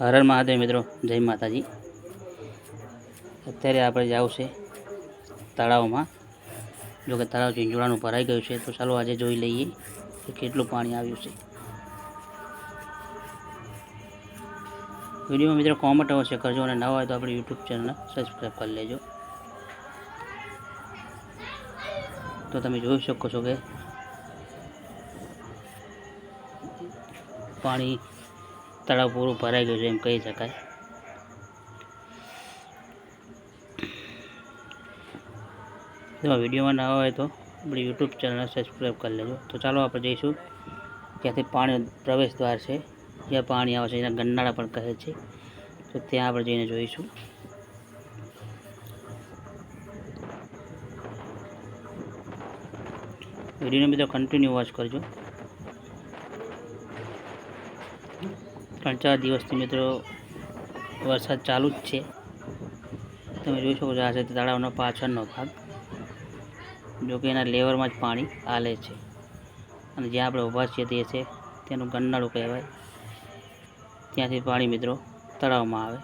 હર હર મહાદેવ મિત્રો, જય માતાજી. અત્યારે આપણે જવું છે તળાવમાં. જો કે તળાવ ઝીંઝુડાનું ભરાઈ ગયું છે, તો ચાલો આજે જોઈ લઈએ કે કેટલું પાણી આવ્યું છે. વિડીયોમાં મિત્રો કોમેન્ટ અવશ્ય કરજો અને ના હોય તો આપણી યુટ્યુબ ચેનલને સબસ્ક્રાઈબ કરી લેજો. તો તમે જોઈ શકો છો કે પાણી તળાવ પૂરું ભરાઈ ગયું છે એમ કહી શકાય. જો વિડીયોમાં ના હોય તો આપણી યુટ્યુબ ચેનલ સબસ્ક્રાઈબ કરી લેજો. તો ચાલો આપણે જઈશું. ત્યાંથી પાણી પ્રવેશ દ્વાર છે. જ્યાં પાણી આવે છે, એના ગન્નાળા પણ કહે છે. તો ત્યાં આપણે જઈને જોઈશું. વિડીયોને બધા કન્ટિન્યુ વોચ કરજો. ત્રણ ચાર દિવસથી મિત્રો વરસાદ ચાલુ જ છે. તમે જોઈ શકો છો આ છે તળાવનો પાછળનો ભાગ, જો કે એના લેવરમાં જ પાણી હાલે છે. અને જ્યાં આપણે ઊભા છીએ તે છે, તેનું ગન્નાળું કહેવાય. ત્યાંથી પાણી મિત્રો તળાવમાં આવે.